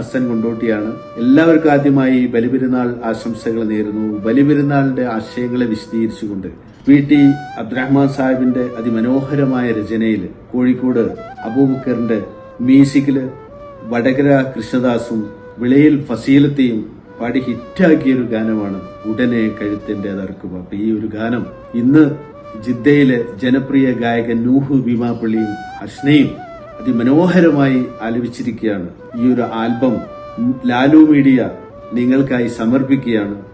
ഹസൻ കൊണ്ടോട്ടിയാണ്. എല്ലാവർക്കും ആദ്യമായി ബലിപെരുന്നാൾ ആശംസകൾ നേരുന്നു. ബലിപെരുന്നാളിന്റെ ആശയങ്ങളെ വിശദീകരിച്ചുകൊണ്ട് പി ടി അബ്ദുറഹ്മാൻ സാഹിബിന്റെ അതിമനോഹരമായ രചനയിൽ കോഴിക്കോട് അബൂബക്കറിന്റെ മ്യൂസിക്കിൽ വടകര കൃഷ്ണദാസും വിളയിൽ ഫസീലത്തെയും പാടി ഹിറ്റാക്കിയ ഒരു ഗാനമാണ് ഉടനെ കഴുത്തിന്റെ തർക്കുക അപ്പൊ ഈ ഒരു ഗാനം ഇന്ന് ജിദ്ദയിലെ ജനപ്രിയ ഗായകൻ നൂഹു ഭീമാപ്പള്ളിയും ഹസ്നയും അതിമനോഹരമായി ആലപിച്ചിരിക്കുകയാണ്. ഈ ഒരു ആൽബം ലാലു മീഡിയ നിങ്ങൾക്കായി സമർപ്പിക്കുകയാണ്.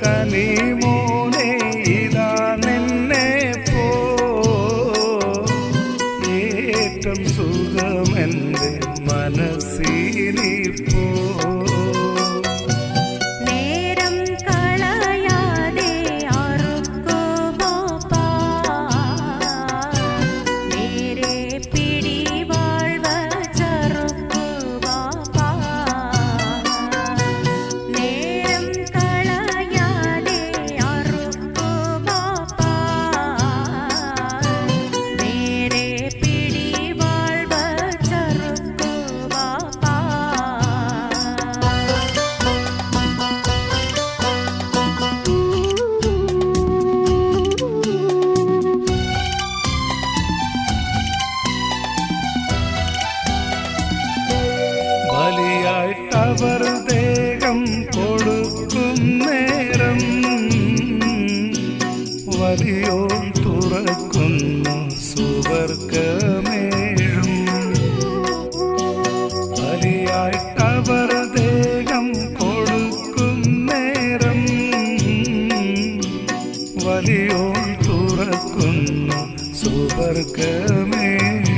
കനി മോനെ ഇതാ നിന്നെ പോ ഏറ്റം സുഖമെന്റെ മനസ്സിലിപ്പോ സുവർഗമേഴും ബലിയായിട്ടവർ ദേഹം കൊടുക്കും നേരം. വലിയോൻ തുറക്കുന്നു സുവർഗമേഴും